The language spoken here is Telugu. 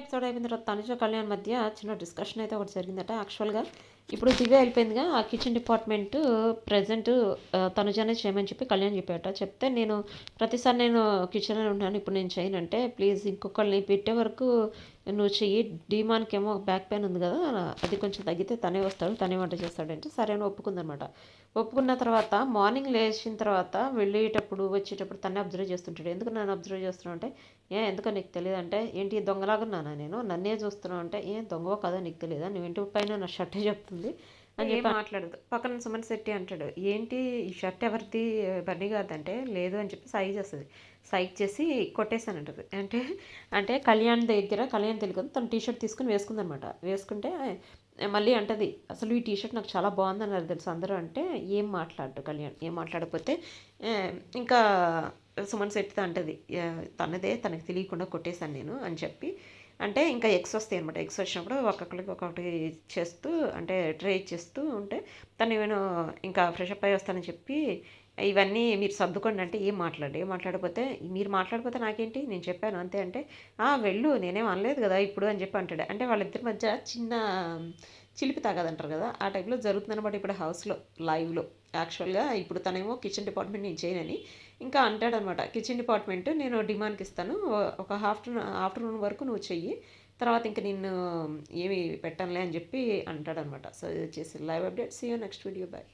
ఎపిసోడ్ అయిపోయిన తర్వాత తనుజ కళ్యాణ్ మధ్య చిన్న డిస్కషన్ అయితే ఒకటి జరిగిందట. యాక్చువల్గా ఇప్పుడు దివ్య వెళ్ళిపోయిందిగా. ఆ కిచెన్ డిపార్ట్మెంట్ ప్రజెంట్ తనుజనే చేయమని చెప్పి కళ్యాణ్ చెప్పాట చెప్తే నేను ప్రతిసారి నేను కిచెన్లో ఉంటాను. ఇప్పుడు నేను చేయను అంటే ప్లీజ్ ఇంకొకరిని పెట్టే వరకు నువ్వు చెయ్యి డీమాన్కి ఏమో బ్యాక్ పెయిన్ ఉంది కదా అది కొంచెం తగ్గితే తనే వస్తాడు తనే వంట చేస్తాడంటే సరే అని ఒప్పుకుందనమాట. ఒప్పుకున్న తర్వాత మార్నింగ్ లేచిన తర్వాత వెళ్ళేటప్పుడు వచ్చేటప్పుడు తనే అబ్జర్వ్ చేస్తుంటాడు. ఎందుకు నన్ను అబ్జర్వ్ చేస్తున్నావు అంటే ఏ ఎందుకో నీకు తెలియదు అంటే ఏంటి దొంగలాగున్నానా నేను? నన్నే చూస్తున్నావు అంటే ఏ దొంగవో కదా నీకు తెలియదా? నువ్వు ఇంటి పైన నా షర్ట్ చెప్తుంది? అని చెప్పి మాట్లాడదు పక్కన సుమన్ శెట్టి అంటాడు ఏంటి ఈ షర్ట్ ఎవరిది? బన్నీ కాదంటే లేదు అని చెప్పి సైజ్ చేస్తుంది సైజ్ చేసి కొట్టేసాను అంటది. అంటే అంటే కళ్యాణ్ దగ్గర కళ్యాణ్ తెలుగు తను టీ షర్ట్ తీసుకుని వేసుకుందనమాట. వేసుకుంటే మళ్ళీ అంటది అసలు ఈ టీ షర్ట్ నాకు చాలా బాగుంది అన్నారు తెలుసు అందరూ అంటే ఏం మాట్లాడు కళ్యాణ్ ఏం మాట్లాడకపోతే ఇంకా సుమన్ శెట్టితో అంటది తనదే తనకు తెలియకుండా కొట్టేశాను నేను అని చెప్పి అంటే ఇంకా ఎగ్స్ వస్తాయి అనమాట ఎగ్స్ వచ్చినప్పుడు ఒక్కొక్కరికి ఒక్కొక్కటి చేస్తూ అంటే ట్రై చేస్తూ ఉంటే తను నేను ఇంకా ఫ్రెష్ అప్ అయ్యి వస్తానని చెప్పి ఇవన్నీ మీరు సర్దుకోండి అంటే ఏం మాట్లాడి ఏం మాట్లాడకపోతే మీరు మాట్లాడిపోతే నాకేంటి? నేను చెప్పాను అంతే అంటే వెళ్ళు నేనేం అనలేదు కదా ఇప్పుడు అని చెప్పి అంటాడు. అంటే వాళ్ళిద్దరి మధ్య చిన్న చిలిపి తాగదంటారు కదా ఆ టైప్లో జరుగుతుందన్నమాట ఇప్పుడు హౌస్లో లైవ్లో. యాక్చువల్గా ఇప్పుడు తనేమో కిచెన్ డిపార్ట్మెంట్ నేను చేయనని ఇంకా అంటాడనమాట కిచెన్ డిపార్ట్మెంట్ నేను డిమాండ్కి ఇస్తాను ఒక ఆఫ్టర్నూన్ ఆఫ్టర్నూన్ వరకు నువ్వు చెయ్యి తర్వాత ఇంక నిన్ను ఏమి పెట్టనులే అని చెప్పి అంటాడనమాట సో ఇది వచ్చేసి live update. See you next video bye